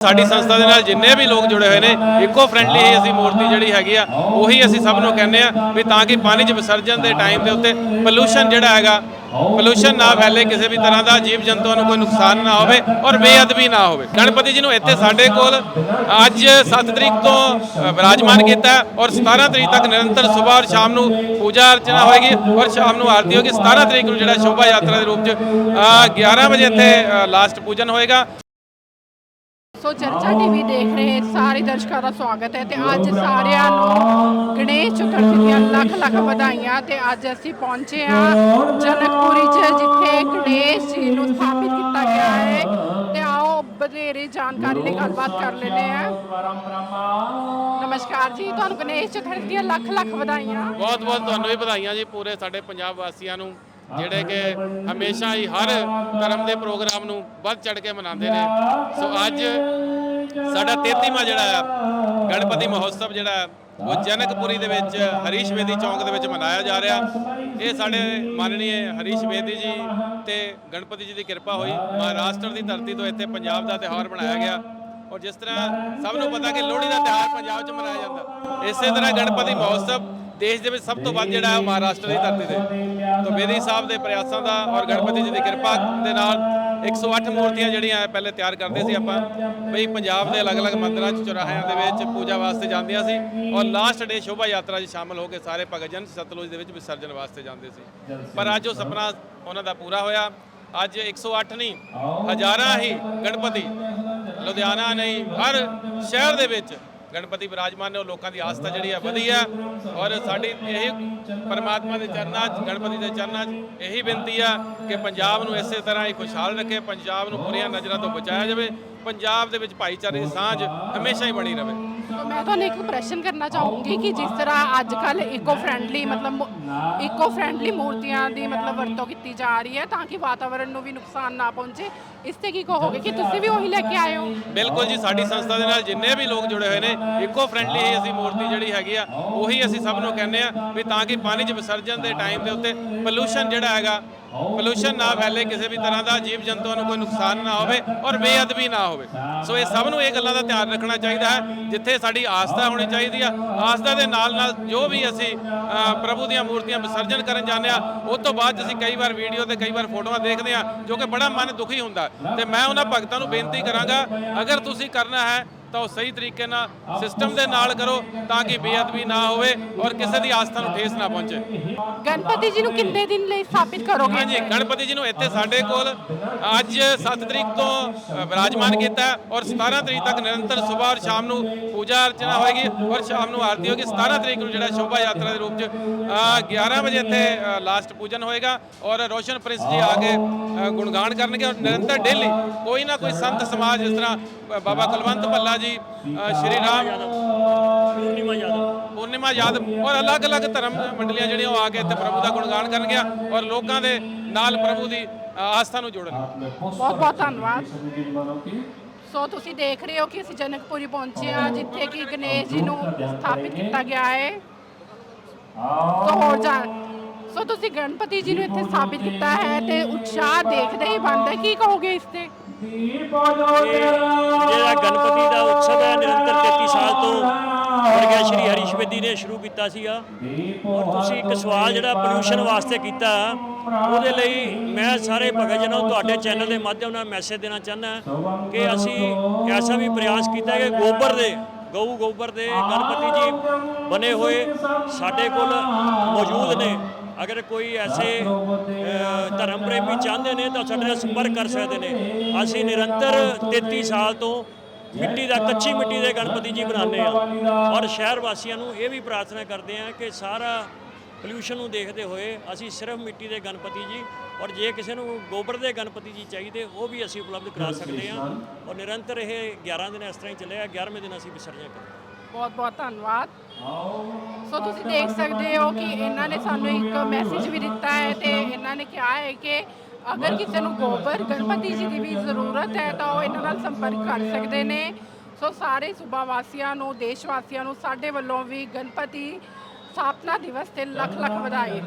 ਸਾਡੀ ਸੰਸਥਾ ਦੇ ਨਾਲ ਜਿੰਨੇ ਵੀ ਲੋਕ ਜੁੜੇ ਹੋਏ ਨੇ ਇਕੋ ਫ੍ਰੈਂਡਲੀ ਹੀ ਅਸੀਂ ਮੂਰਤੀ ਜਿਹੜੀ ਹੈਗੀ ਆ ਉਹੀ ਅਸੀਂ ਸਭ ਨੂੰ ਕਹਿੰਦੇ ਆ ਵੀ ਤਾਂ ਕਿ ਪਾਣੀ 'ਚ ਵਿਸਰਜਨ ਦੇ ਟਾਈਮ ਦੇ ਉੱਤੇ ਪੋਲੂਸ਼ਨ ਜਿਹੜਾ ਹੈਗਾ ਪੋਲੂਸ਼ਨ ਨਾ ਫੈਲੇ ਕਿਸੇ ਵੀ ਤਰ੍ਹਾਂ ਦਾ ਜੀਵ ਜੰਤੂਆਂ ਨੂੰ ਕੋਈ ਨੁਕਸਾਨ ਨਾ ਹੋਵੇ ਔਰ ਬੇਅਦਬੀ ਨਾ ਹੋਵੇ। ਗਣਪਤੀ ਜੀ ਨੂੰ ਇੱਥੇ ਸਾਡੇ ਕੋਲ ਅੱਜ 7 ਤਰੀਕ ਤੋਂ ਵਿਰਾਜਮਾਨ ਕੀਤਾ ਔਰ 17 ਤਰੀਕ ਤੱਕ ਨਿਰੰਤਰ ਸਵੇਰ ਔਰ ਸ਼ਾਮ ਨੂੰ ਪੂਜਾ ਅਰਚਨਾ ਹੋਏਗੀ ਔਰ ਸ਼ਾਮ ਨੂੰ ਆਰਤੀ ਹੋਏਗੀ। 17 ਤਰੀਕ ਨੂੰ ਜਿਹੜਾ ਸ਼ੋਭਾ ਯਾਤਰਾ ਦੇ ਰੂਪ 'ਚ ਅ, 11 ਵਜੇ ਇੱਥੇ ਲਾਸਟ ਪੂਜਨ ਹੋਏਗਾ। ਸੋ ਚਰਚਾ ਟੀਵੀ ਦੇਖ ਰਹੇ ਸਾਰੇ ਦਰਸ਼ਕਾਂ ਦਾ ਸਵਾਗਤ ਹੈ ਤੇ ਅੱਜ ਸਾਰਿਆਂ ਨੂੰ ਗਣੇਸ਼ ਚਤੁਰਥੀ ਦੀਆਂ ਲੱਖ ਲੱਖ ਵਧਾਈਆਂ ਤੇ ਅੱਜ ਅਸੀਂ ਪਹੁੰਚੇ ਹਾਂ ਜਨਕਪੁਰੀ 'ਚ ਜਿੱਥੇ ਗਣੇਸ਼ ਜੀ ਨੂੰ ਸਥਾਪਿਤ ਕੀਤਾ ਗਿਆ ਹੈ। ਤੇ ਆਓ ਵਧੇਰੇ ਜਾਣਕਾਰੀ ਲਈ ਗੱਲਬਾਤ ਕਰ ਲੈਂਦੇ ਆ ਨਮਸਕਾਰ ਜੀ, ਤੁਹਾਨੂੰ ਗਣੇਸ਼ ਚਤੁਰਥੀ ਦੀਆਂ ਲੱਖ ਲੱਖ ਵਧਾਈਆਂ। ਬਹੁਤ ਬਹੁਤ ਤੁਹਾਨੂੰ ਵੀ ਵਧਾਈਆਂ ਜੀ, ਪੂਰੇ ਸਾਡੇ ਪੰਜਾਬ ਵਾਸੀਆਂ ਨੂੰ। ਜਿਹੜੇ ਕਿ ਹਮੇਸ਼ਾ ਹੀ ਹਰ ਧਰਮ ਦੇ ਪ੍ਰੋਗਰਾਮ ਨੂੰ ਵੱਧ ਚੜ ਕੇ ਮਨਾਉਂਦੇ ਨੇ। ਸੋ ਅੱਜ ਸਾਡਾ 33ਵਾਂ ਜਿਹੜਾ ਆ, ਗਣਪਤੀ ਮਹੋਤਸਵ ਜਿਹੜਾ ਉਹ ਜਨਕਪੁਰੀ ਦੇ ਵਿੱਚ ਹਰੀਸ਼ ਵੇਦੀ ਚੌਂਕ ਦੇ ਵਿੱਚ ਮਨਾਇਆ ਜਾ ਰਿਹਾ। ਇਹ ਸਾਡੇ ਮਾਨਨੀਏ ਹਰੀਸ਼ ਵੇਦੀ ਜੀ ਤੇ ਗਣਪਤੀ ਜੀ ਦੀ ਕਿਰਪਾ ਹੋਈ। ਮਹਾਰਾਸ਼ਟਰ ਦੀ ਧਰਤੀ ਤੋਂ ਇੱਥੇ ਪੰਜਾਬ ਦਾ ਤਿਉਹਾਰ ਬਣਾਇਆ ਗਿਆ। ਔਰ ਜਿਸ ਤਰ੍ਹਾਂ ਸਭ ਨੂੰ ਪਤਾ ਕਿ ਲੋਹੜੀ ਦਾ ਤਿਉਹਾਰ ਪੰਜਾਬ 'ਚ ਮਨਾਇਆ ਜਾਂਦਾ। ਇਸੇ ਤਰ੍ਹਾਂ ਗਣਪਤੀ ਮਹੋਤਸਵ ਦੇਸ਼ ਦੇ ਵਿੱਚ ਸਭ ਤੋਂ ਵੱਧ ਜਿਹੜਾ ਹੈ ਉਹ ਮਹਾਰਾਸ਼ਟਰ ਦੀ ਧਰਤੀ ਤੇ। ਤੋਂ ਬੇਦੀ ਸਾਹਿਬ ਦੇ ਪ੍ਰਯਾਸਾਂ ਦਾ ਔਰ ਗਣਪਤੀ ਜੀ ਦੀ ਕਿਰਪਾ ਦੇ ਨਾਲ 108 ਮੂਰਤੀਆਂ ਜਿਹੜੀਆਂ ਪਹਿਲੇ ਤਿਆਰ ਕਰਦੇ ਸੀ ਆਪਾਂ। ਬਈ ਪੰਜਾਬ ਦੇ ਅਲੱਗ-ਅਲੱਗ ਮੰਦਰਾਂ 'ਚ, ਚੁਰਾਹਿਆਂ ਦੇ ਵਿੱਚ ਪੂਜਾ ਵਾਸਤੇ ਜਾਂਦੀਆਂ ਸੀ ਔਰ ਲਾਸਟ ਡੇ ਸ਼ੋਭਾ ਯਾਤਰਾ 'ਚ ਸ਼ਾਮਲ ਹੋ ਕੇ ਸਾਰੇ ਭਗਤ ਜਨ ਸਤਲੁਜ ਦੇ ਵਿੱਚ ਵਿਸਰਜਨ ਵਾਸਤੇ ਜਾਂਦੇ ਸੀ। ਪਰ ਅੱਜ ਉਹ ਸੁਪਨਾ ਉਹਨਾਂ ਦਾ ਪੂਰਾ ਹੋਇਆ। ਅੱਜ 108 ਨਹੀਂ, ਹਜ਼ਾਰਾਂ ਹੀ ਗਣਪਤੀ ਲੁਧਿਆਣਾ ਨਹੀਂ, ਹਰ ਸ਼ਹਿਰ ਦੇ ਵਿੱਚ ਗਣਪਤੀ ਵਿਰਾਜਮਾਨ ਨੇ ਉਹ ਲੋਕਾਂ ਦੀ ਆਸਥਾ ਜਿਹੜੀ ਹੈ ਵਧੀ ਹੈ ਔਰ ਸਾਡੀ ਇਹ ਪਰਮਾਤਮਾ ਦੇ ਚਰਨਾਂ 'ਚ, ਗਣਪਤੀ ਦੇ ਚਰਨਾਂ 'ਚ ਇਹੀ ਬੇਨਤੀ ਆ ਕਿ ਪੰਜਾਬ ਨੂੰ ਇਸੇ ਤਰ੍ਹਾਂ ਹੀ ਖੁਸ਼ਹਾਲ ਰੱਖੇ, ਪੰਜਾਬ ਨੂੰ ਬੁਰੀਆਂ ਨਜ਼ਰਾਂ ਤੋਂ ਬਚਾਇਆ ਜਾਵੇ। ਪੰਜਾਬ ਦੇ ਵਿੱਚ ਭਾਈਚਾਰੇ ਦੀ ਸਾਂਝ ਹਮੇਸ਼ਾ ਹੀ ਬਣੀ ਰਹੇ। ਮੈਂ ਤੁਹਾਨੂੰ ਇੱਕ ਪ੍ਰਸ਼ਨ ਕਰਨਾ ਚਾਹੂੰਗੀ ਕਿ ਜਿਸ ਤਰ੍ਹਾਂ ਅੱਜ ਕੱਲ ਇਕੋ ਫ੍ਰੈਂਡਲੀ ਮਤਲਬ ਇਕੋ ਫ੍ਰੈਂਡਲੀ ਮੂਰਤੀਆਂ ਦੀ ਮਤਲਬ ਵਰਤੋਂ ਕੀਤੀ ਜਾ ਰਹੀ ਹੈ ਤਾਂ ਕਿ ਵਾਤਾਵਰਣ ਨੂੰ ਵੀ ਨੁਕਸਾਨ ਨਾ ਪਹੁੰਚੇ, ਇਸ ਤੇ ਕੀ ਕਹੋਗੇ ਕਿ ਤੁਸੀਂ ਵੀ ਉਹੀ ਲੈ ਕੇ ਆਏ ਹੋ? ਬਿਲਕੁਲ ਜੀ, ਸਾਡੀ ਸੰਸਥਾ ਦੇ ਨਾਲ ਜਿੰਨੇ ਵੀ ਲੋਕ ਜੁੜੇ ਹੋਏ ਨੇ ਇਕੋ ਫ੍ਰੈਂਡਲੀ ਹੀ ਅਸੀਂ ਮੂਰਤੀ ਜਿਹੜੀ ਹੈਗੀ ਆ, ਉਹੀ ਅਸੀਂ ਸਭ ਨੂੰ ਕਹਿੰਦੇ ਆ ਵੀ ਤਾਂ ਕਿ ਪਾਣੀ 'ਚ ਵਿਸਰਜਨ ਦੇ ਟਾਈਮ ਦੇ ਉੱਤੇ ਪੋਲੂਸ਼ਨ ਜਿਹੜਾ ਹੈਗਾ ਪੋਲੂਸ਼ਨ ਨਾ ਫੈਲੇ ਕਿਸੇ ਵੀ ਤਰ੍ਹਾਂ ਦਾ ਜੀਵ ਜੰਤੂਆਂ ਨੂੰ ਕੋਈ ਨੁਕਸਾਨ ਨਾ ਹੋਵੇ ਔਰ ਬੇਅਦਬੀ ਨਾ ਹੋਵੇ ਸੋ ਇਹ ਸਭ ਨੂੰ ਇਹ ਗੱਲਾਂ ਦਾ ਧਿਆਨ ਰੱਖਣਾ ਚਾਹੀਦਾ ਹੈ, ਜਿੱਥੇ ਸਾਡੀ ਆਸਥਾ ਹੋਣੀ ਚਾਹੀਦੀ ਆ ਆਸਥਾ ਦੇ ਨਾਲ ਨਾਲ ਜੋ ਵੀ ਅਸੀਂ ਪ੍ਰਭੂ ਦੀਆਂ ਮੂਰਤੀਆਂ ਵਿਸਰਜਨ ਕਰਨ ਜਾਂਦੇ ਆ ਉਸ ਤੋਂ ਬਾਅਦ ਅਸੀਂ ਕਈ ਵਾਰ ਵੀਡੀਓ ਤੇ ਕਈ ਵਾਰ ਫੋਟੋਆਂ ਦੇਖਦੇ ਆ, ਜੋ ਕਿ ਬੜਾ ਮਨ ਦੁਖੀ ਹੁੰਦਾ ਹੈ। ਤੇ ਮੈਂ ਉਹਨਾਂ ਭਗਤਾਂ ਨੂੰ ਬੇਨਤੀ ਕਰਾਂਗਾ, ਅਗਰ ਤੁਸੀਂ ਕਰਨਾ ਹੈ ਤਾਂ ਉਹ ਸਹੀ ਤਰੀਕੇ ਨਾਲ ਸਿਸਟਮ ਦੇ ਨਾਲ ਕਰੋ ਤਾਂ ਕਿ ਬੇਅਦਬੀ ਨਾ ਹੋਵੇ ਔਰ ਕਿਸੇ ਦੀ ਆਸਥਾ ਨੂੰ ਠੇਸ ਨਾ ਪਹੁੰਚੇ। ਗਣਪਤੀ ਜੀ ਨੂੰ ਕਿੰਨੇ ਦਿਨ ਲਈ ਸਥਾਪਿਤ ਕਰੋਗੇ? ਹਾਂਜੀ ਗਣਪਤੀ ਜੀ ਨੂੰ ਇੱਥੇ ਸਾਡੇ ਕੋਲ ਅੱਜ 7 ਤਰੀਕ ਤੋਂ ਵਿਰਾਜਮਾਨ ਕੀਤਾ ਔਰ 17 ਤਰੀਕ ਤੱਕ ਨਿਰੰਤਰ ਸਵੇਰ ਔਰ ਸ਼ਾਮ ਨੂੰ ਪੂਜਾ ਅਰਚਨਾ ਹੋਏਗੀ ਔਰ ਸ਼ਾਮ ਨੂੰ ਆਰਤੀ ਹੋਏਗੀ। 17 ਤਰੀਕ ਨੂੰ ਜਿਹੜਾ ਸ਼ੋਭਾ ਯਾਤਰਾ ਦੇ ਰੂਪ 'ਚ ਅ, 11 ਵਜੇ ਇੱਥੇ ਲਾਸਟ ਪੂਜਨ ਹੋਏਗਾ ਔਰ ਰੋਸ਼ਨ ਪ੍ਰਿੰਸ ਜੀ ਆ ਕੇ ਗੁਣਗਾਨ ਕਰਨਗੇ ਔਰ ਨਿਰੰਤਰ ਡੇਲੀ ਕੋਈ ਨਾ ਕੋਈ ਸੰਤ ਸਮਾਜ ਜਿਸ ਤਰ੍ਹਾਂ ਬਾਬਾ ਕੁਲਵੰਤ ਭੱਲਾ ਜੀ ਸ਼੍ਰੀ ਰਾਮ। ਪੂਰਨਿਮਾ ਯਾਦਵ ਪੂਰਨਿਮਾ ਯਾਦਵ ਔਰ ਅਲੱਗ-ਅਲੱਗ ਧਰਮ ਮੰਡਲੀਆਂ ਜਿਹੜੀਆਂ ਉਹ ਆ ਕੇ ਇੱਥੇ ਪ੍ਰਭੂ ਦਾ ਗੁਣਗਾਨ ਕਰਨਗੀਆਂ ਔਰ ਲੋਕਾਂ ਦੇ ਨਾਲ ਪ੍ਰਭੂ ਦੀ ਆਸਥਾ ਨੂੰ ਜੋੜਨਗੇ ਬਹੁਤ ਬਹੁਤ ਧੰਨਵਾਦ ਸੋ ਤੁਸੀਂ ਦੇਖ ਰਹੇ ਹੋ ਕਿ ਅਸੀਂ ਜਨਕਪੁਰੀ ਪਹੁੰਚੇ ਹਾਂ ਜਿੱਥੇ ਕਿ ਗਣੇਸ਼ ਜੀ ਨੂੰ ਸਥਾਪਿਤ ਕੀਤਾ ਗਿਆ ਹੈ। ਸੋ ਹੋਰ ਜਾਣ ਸੋ ਤੁਸੀਂ ਗਣਪਤੀ ਜੀ ਨੂੰ ਇੱਥੇ ਸਥਾਪਿਤ ਕੀਤਾ ਹੈ ਤੇ ਉਤਸ਼ਾਹ ਦੇਖਦੇ ਹੀ ਬਣਦਾ ਕੀ ਕਹੋਗੇ ਇਸ ਤੇ? ਜਿਹੜਾ ਗਣਪਤੀ ਦਾ ਉਤਸਵ ਹੈ ਨਿਰੰਤਰ 33 ਸਾਲ ਤੋਂ ਵਰਗਿਆ ਸ਼੍ਰੀ ਹਰੀਸ਼ਵੇਦੀ ਨੇ ਸ਼ੁਰੂ ਕੀਤਾ ਸੀਗਾ। ਔਰ ਤੁਸੀਂ ਇੱਕ ਸਵਾਲ ਜਿਹੜਾ ਪੋਲੂਸ਼ਨ ਵਾਸਤੇ ਕੀਤਾ, ਉਹਦੇ ਲਈ ਮੈਂ ਸਾਰੇ ਭਗਤ ਜਨਾਂ ਨੂੰ ਤੁਹਾਡੇ ਚੈਨਲ ਦੇ ਮਾਧਿਅਮ ਨਾਲ ਮੈਸੇਜ ਦੇਣਾ ਚਾਹੁੰਦਾ ਕਿ ਅਸੀਂ ਐਸਾ ਵੀ ਪ੍ਰਯਾਸ ਕੀਤਾ ਕਿ ਗੋਬਰ ਦੇ, ਗਊ ਗੋਬਰ ਦੇ ਗਣਪਤੀ ਜੀ ਬਣੇ ਹੋਏ ਸਾਡੇ ਕੋਲ ਮੌਜੂਦ ਨੇ। ਅਗਰ ਕੋਈ ਐਸੇ ਧਰਮ ਪ੍ਰੇਮੀ ਚਾਹੁੰਦੇ ਨੇ ਤਾਂ ਸਾਡੇ ਨਾਲ ਸੰਪਰਕ ਕਰ ਸਕਦੇ ਨੇ। ਅਸੀਂ ਨਿਰੰਤਰ 33 ਸਾਲ ਤੋਂ ਮਿੱਟੀ ਦਾ ਕੱਚੀ ਮਿੱਟੀ ਦੇ ਗਣਪਤੀ ਜੀ ਬਣਾਉਂਦੇ ਆ ਔਰ ਸ਼ਹਿਰ ਵਾਸੀਆਂ ਨੂੰ ਇਹ ਵੀ ਪ੍ਰਾਰਥਨਾ ਕਰਦੇ ਆ ਕਿ ਸਾਰਾ ਪੋਲਿਊਸ਼ਨ ਨੂੰ ਦੇਖਦੇ ਹੋਏ ਅਸੀਂ ਸਿਰਫ ਮਿੱਟੀ ਦੇ ਗਣਪਤੀ ਜੀ ਔਰ ਜੇ ਕਿਸੇ ਨੂੰ ਗੋਬਰ ਦੇ ਗਣਪਤੀ ਜੀ ਚਾਹੀਦੇ ਉਹ ਵੀ ਅਸੀਂ ਉਪਲਬਧ ਕਰਾ ਸਕਦੇ ਆ ਔਰ ਨਿਰੰਤਰ ਇਹ 11 ਦਿਨ ਇਸ ਤਰ੍ਹਾਂ ਹੀ ਚੱਲੇਗਾ 11ਵੇਂ ਦਿਨ ਅਸੀਂ ਵਿਸਰਜਨ ਕਰਾਂਗੇ। ਬਹੁਤ ਬਹੁਤ ਧੰਨਵਾਦ। ਸੋ ਤੁਸੀਂ ਦੇਖ ਸਕਦੇ ਹੋ ਕਿ ਇਹਨਾਂ ਨੇ ਸਾਨੂੰ ਇੱਕ ਮੈਸੇਜ ਵੀ ਦਿੱਤਾ ਹੈ ਤੇ ਇਹਨਾਂ ਨੇ ਕਿਹਾ ਹੈ ਕਿ ਅਗਰ ਕਿਸੇ ਨੂੰ ਗੋਬਰ ਗਣਪਤੀ ਜੀ ਦੀ ਵੀ ਜ਼ਰੂਰਤ ਹੈ ਤਾਂ ਉਹ ਇਹਨਾਂ ਨਾਲ ਸੰਪਰਕ ਕਰ ਸਕਦੇ ਨੇ। ਸੋ ਸਾਰੇ ਸੂਬਾ ਵਾਸੀਆਂ ਨੂੰ ਦੇਸ਼ ਵਾਸੀਆਂ ਨੂੰ ਸਾਡੇ ਵੱਲੋਂ ਵੀ ਗਣਪਤੀ ਸਥਾਪਨਾ ਦਿਵਸ ਤੇ ਲੱਖ ਲੱਖ ਵਧਾਈ।